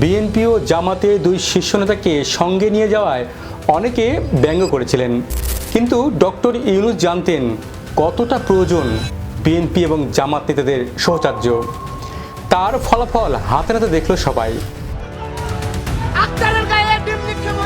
BNP ও জামাতে দুই শীর্ষ নেতাকে সঙ্গে নিয়ে যাওয়ায় অনেকে ব্যঙ্গ করেছিলেন। কিন্তু ডক্টর ইউনুস জানতেন কতটা প্রয়োজন বিএনপি এবং জামাত নেতাদের সহচার্য তার ফলাফল হাতে নাতে দেখল সবাই। গায়ে ডিম নিক্ষেপ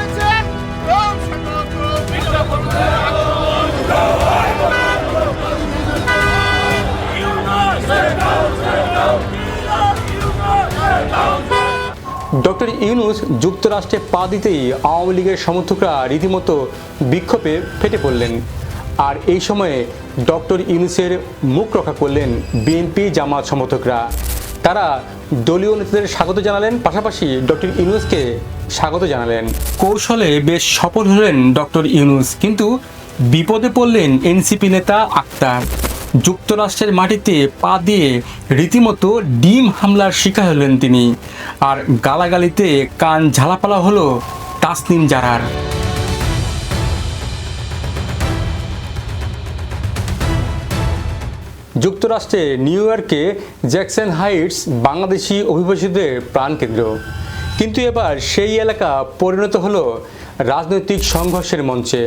ডক্টর ইউনুস যুক্তরাষ্ট্রে পা দিতেই আওয়ামী লীগের সমর্থকরা রীতিমতো বিক্ষোভে ফেটে পড়লেন। আর এই সময়ে ডক্টর ইউনুসের মুখ রক্ষা করলেন বিএনপি জামাত সমর্থকরা। তারা দলীয় নেতাদের স্বাগত জানালেন, পাশাপাশি ডক্টর ইউনুসকে স্বাগত জানালেন। কৌশলে বেশ সফল হলেন ডক্টর ইউনুস, কিন্তু বিপদে পড়লেন এনসিপি নেতা আক্তার। যুক্তরাষ্ট্রের মাটিতে পা দিয়ে রীতিমতো ডিম হামলার শিকার হলেন তিনি। আর গালাগালিতে কান ঝালাপালা হলো তাসনিম জারার। যুক্তরাষ্ট্রে নিউ ইয়র্কে জ্যাকসন হাইটস বাংলাদেশি অভিবাসীদের প্রাণকেন্দ্র। কিন্তু এবার সেই এলাকা পরিণত হলো রাজনৈতিক সংঘর্ষের মঞ্চে।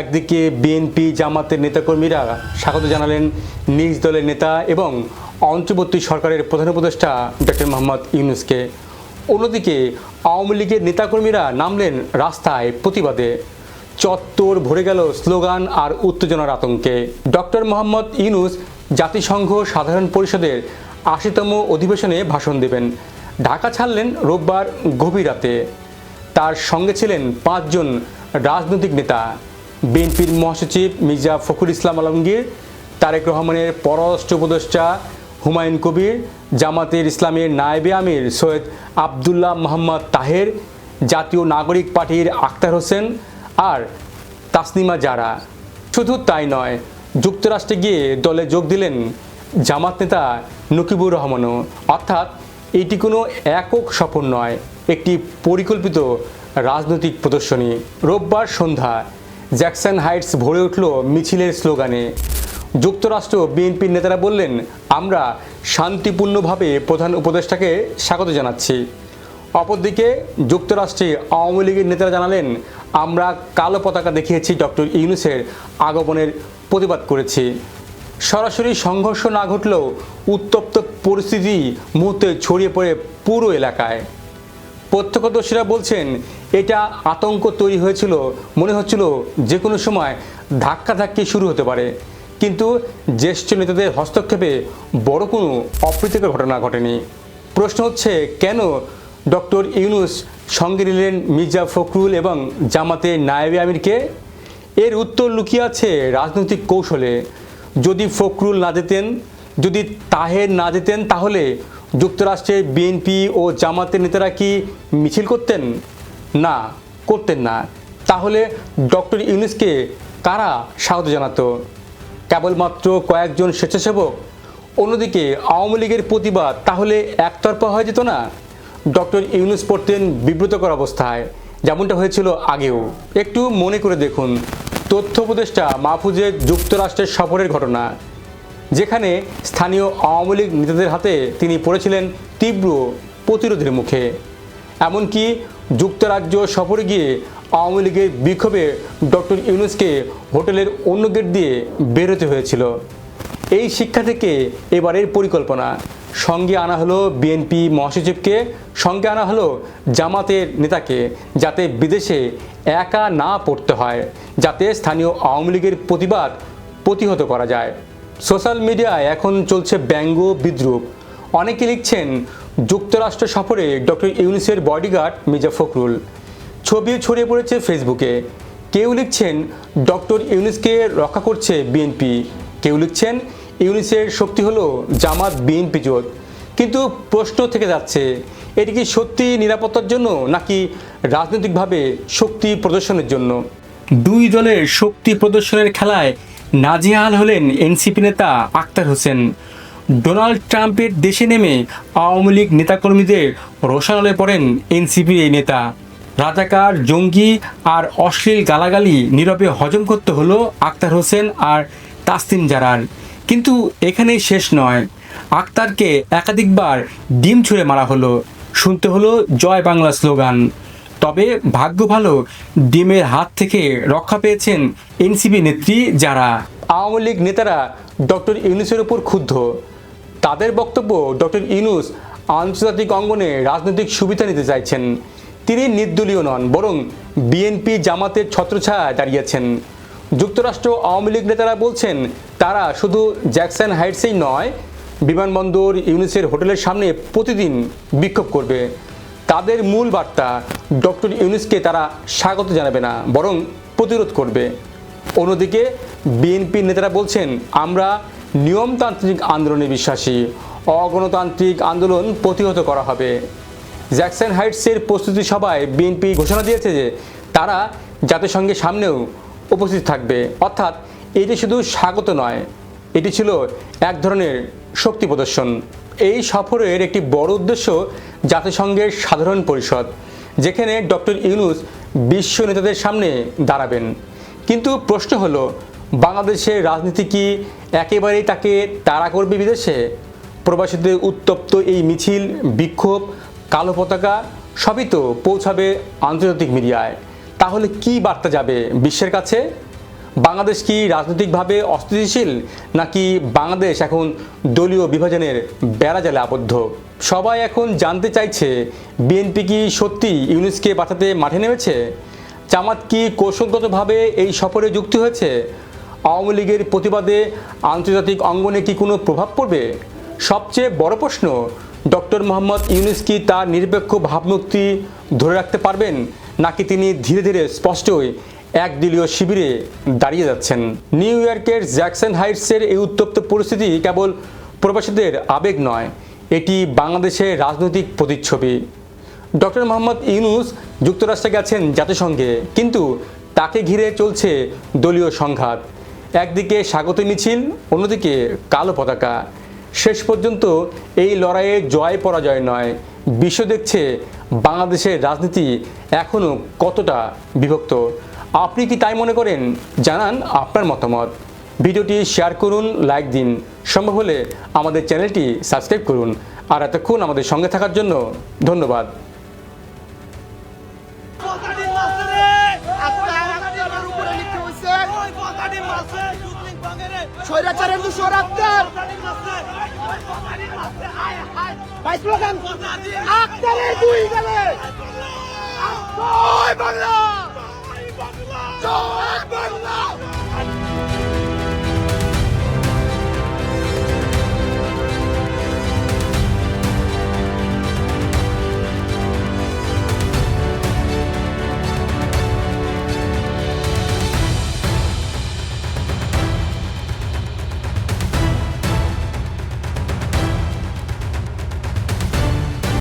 একদিকে বিএনপি জামাতের নেতাকর্মীরা স্বাগত জানালেন নিজ দলের নেতা এবং অন্তর্বর্তী সরকারের প্রধান উপদেষ্টা ডক্টর মোহাম্মদ ইউনুসকে। অন্যদিকে আওয়ামী লীগের নেতাকর্মীরা নামলেন রাস্তায় প্রতিবাদে। চত্বর ভরে গেল স্লোগান আর উত্তেজনার আতঙ্কে। ডক্টর মোহাম্মদ ইউনুস জাতিসংঘ সাধারণ পরিষদের আশিতম অধিবেশনে ভাষণ দেবেন। ঢাকা ছাড়লেন রোববার গভীর রাতে। তার সঙ্গে ছিলেন পাঁচজন রাজনৈতিক নেতা। বিএনপির মহাসচিব মির্জা ফখরুল ইসলাম আলমগীর, তারেক রহমানের পররাষ্ট্র উপদেষ্টা হুমায়ুন কবির, জামাতের ইসলামের নায়েবে আমির সৈয়দ আবদুল্লাহ মোহাম্মদ তাহের, জাতীয় নাগরিক পার্টির আক্তার হোসেন আর তাসনিমা জারা। শুধু তাই নয়, যুক্তরাষ্ট্রে গিয়ে দলে যোগ দিলেন জামাত নেতা নকিবুর রহমানও। অর্থাৎ এটি কোনো একক সফর নয়, একটি পরিকল্পিত রাজনৈতিক প্রদর্শনী। রোববার সন্ধ্যা জ্যাকসন হাইটস ভরে উঠল মিছিলের স্লোগানে। যুক্তরাষ্ট্র বিএনপির নেতারা বললেন, আমরা শান্তিপূর্ণভাবে প্রধান উপদেষ্টাকে স্বাগত জানাচ্ছি। অপরদিকে, যুক্তরাষ্ট্রে আওয়ামী লীগের নেতারা জানালেন, আমরা কালো পতাকা দেখিয়েছি ডক্টর ইউনুসের আগমনের প্রতিবাদ করেছি। সরাসরি সংঘর্ষ না ঘটলেও উত্তপ্ত পরিস্থিতি মুহূর্তে ছড়িয়ে পড়ে পুরো এলাকায়। প্রত্যক্ষদর্শীরা বলছেন, এটা আতঙ্ক তৈরি হয়েছিল, মনে হচ্ছিল যে কোনো সময় ধাক্কাধাক্কি শুরু হতে পারে। কিন্তু জ্যেষ্ঠ নেতাদের হস্তক্ষেপে বড় কোনো অপ্রীতিকর ঘটনা ঘটেনি। প্রশ্ন হচ্ছে, কেন ডক্টর ইউনুস সঙ্গে নিলেন মির্জা ফখরুল এবং জামাতে নায়েবে আমিরকে? এর উত্তর লুকিয়ে আছে রাজনৈতিক কৌশলে। যদি ফখরুল না যেতেন, যদি তাহের না যেতেন, তাহলে যুক্তরাষ্ট্রের বিএনপি ও জামাতের নেতারা কি মিছিল করতেন? না করতেন না। তাহলে ডক্টর ইউনুসকে কারা স্বাগত জানাতো? কেবলমাত্র কয়েকজন স্বেচ্ছাসেবক? অন্যদিকে আওয়ামী লীগের প্রতিবাদ তাহলে একতরফা হয়ে যেত না? ডক্টর ইউনুস পড়তেন বিব্রতকর অবস্থায়, যেমনটা হয়েছিল আগেও। একটু মনে করে দেখুন, তথ্য উপদেষ্টা মাহফুজের যুক্তরাষ্ট্রের সফরের ঘটনা। যেখানে স্থানীয় আওয়ামী লীগ নেতাদের হাতে তিনি পড়েছিলেন তীব্র প্রতিরোধের মুখে। এমনকি যুক্তরাজ্য সফরে গিয়ে আওয়ামী লীগের বিক্ষোভে ডক্টর ইউনুসকে হোটেলের অন্য গেট দিয়ে বেরোতে হয়েছিল। এই শিক্ষা থেকে এবারের পরিকল্পনা। সঙ্গে আনা হলো বিএনপি মহাসচিবকে, সঙ্গে আনা হলো জামাতের নেতাকে, যাতে বিদেশে একা না পড়তে হয়, যাতে স্থানীয় আওয়ামী লীগের প্রতিবাদ প্রতিহত করা যায়। সোশ্যাল মিডিয়ায় এখন চলছে ব্যঙ্গ বিদ্রুপ। অনেকে লিখছেন, যুক্তরাষ্ট্র সফরে ডক্টর ইউনিসের বডিগার্ড মির্জা ফখরুল। ছবিও ছড়িয়ে পড়েছে ফেসবুকে। কেউ লিখছেন, ডক্টর ইউনিসকে রক্ষা করছে বিএনপি। কেউ লিখছেন, ইউনিসের শক্তি হলো জামাত বিএনপি জোট। কিন্তু প্রশ্ন থেকে যাচ্ছে, এটি কি সত্যি নিরাপত্তার জন্য নাকি রাজনৈতিকভাবে শক্তি প্রদর্শনের জন্য? দুই দলের শক্তি প্রদর্শনের খেলায় নাজেহাল হলেন এনসিপি নেতা আক্তার হোসেন। ডোনাল্ড ট্রাম্পের দেশে নেমে আওয়ামী লীগ নেতাকর্মীদের রোশানলে পড়েন এনসিপির এই নেতা। রাজাকার, জঙ্গি আর অশ্লীল গালাগালি নীরবে হজম করতে হলো আক্তার হোসেন আর তাসতিম জারার। কিন্তু এখানেই শেষ নয়। আক্তারকে একাধিকবার ডিম ছুঁড়ে মারা হলো। শুনতে হলো জয় বাংলা স্লোগান। তবে ভাগ্য ভালো, ডিমের হাত থেকে রক্ষা পেয়েছেন এনসিপি নেত্রী যারা। আওয়ামী লীগ নেতারা ডক্টর ইউনুসের ওপর ক্ষুব্ধ। তাদের বক্তব্য ডক্টর ইউনুস আন্তর্জাতিক অঙ্গনে রাজনৈতিক সুবিধা নিতে চাইছেন। তিনি নির্দলীয় নন, বরং বিএনপি জামাতের ছত্রছায়া দাঁড়িয়েছেন। যুক্তরাষ্ট্র আওয়ামী লীগ নেতারা বলছেন, তারা শুধু জ্যাকসন হাইটসেই নয়, বিমানবন্দর, ইউনিসের হোটেলের সামনে প্রতিদিন বিক্ষোভ করবে। তাদের মূল বার্তা ডক্টর ইউনুসকে তারা স্বাগত জানাবে না, বরং প্রতিরোধ করবে। অন্যদিকে বিএনপি নেতারা বলছেন, আমরা নিয়মতান্ত্রিক আন্দোলনে বিশ্বাসী। অগণতান্ত্রিক আন্দোলন প্রতিহত করা হবে। জ্যাকসন হাইটসের প্রস্তুতি সভায় বিএনপি ঘোষণা দিয়েছে যে, তারা জাতিসংঘের সামনেও উপস্থিত থাকবে। অর্থাৎ এটি শুধু স্বাগত নয়, এটি ছিল এক ধরনের শক্তি প্রদর্শন। এই সফরের একটি বড় উদ্দেশ্য জাতিসংঘের সাধারণ পরিষদ, যেখানে ডক্টর ইউনুস বিশ্ব নেতাদের সামনে দাঁড়াবেন। কিন্তু প্রশ্ন হলো, বাংলাদেশের রাজনীতি কি একেবারেই তাকে তাড়া করবে বিদেশে? প্রবাসীদের উত্তপ্ত এই মিছিল, বিক্ষোভ, কালো পতাকা, সবই তো পৌঁছাবে আন্তর্জাতিক মিডিয়ায়। তাহলে কি বার্তা যাবে বিশ্বের কাছে? বাংলাদেশ কি রাজনৈতিকভাবে অস্থিতিশীল, নাকি বাংলাদেশ এখন দলীয় বিভাজনের বেড়াজালে আবদ্ধ? সবাই এখন জানতে চাইছে, বিএনপি কি সত্যি ইউনুসকে বাঁচাতে মাঠে নেমেছে? জামাত কি কৌশলগতভাবে এই সফরে যুক্ত হয়েছে? আওয়ামী লীগের প্রতিবাদে আন্তর্জাতিক অঙ্গনে কি কোনো প্রভাব পড়বে? সবচেয়ে বড় প্রশ্ন, ডক্টর মোহাম্মদ ইউনুস কি তার নিরপেক্ষ ভাবমূর্তি ধরে রাখতে পারবেন, নাকি তিনি ধীরে ধীরে স্পষ্টই একদলীয় শিবিরে দাঁড়িয়ে যাচ্ছেন। নিউ ইয়র্কের জ্যাকসন হাইটসের এই উত্তপ্ত পরিস্থিতি কেবল প্রবাসীদের আবেগ নয়, এটি বাংলাদেশের রাজনৈতিক প্রতিচ্ছবি। ডক্টর মোহাম্মদ ইউনুস যুক্তরাষ্ট্রে গেছেন জাতিসংঘে, কিন্তু তাকে ঘিরে চলছে দলীয় সংঘাত। একদিকে স্বাগত মিছিল, অন্যদিকে কালো পতাকা। শেষ পর্যন্ত এই লড়াইয়ে জয় পরাজয় নয়, বিশ্ব দেখছে বাংলাদেশের রাজনীতি এখনও কতটা বিভক্ত। আপনি কি তাই মনে করেন জানান আপনার মতামত ভিডিওটি শেয়ার করুন লাইক দিন সম্ভব হলে আমাদের চ্যানেলটি সাবস্ক্রাইব করুন আর এতক্ষণ আমাদের সঙ্গে থাকার জন্য ধন্যবাদ বাংলা জয় বাংলা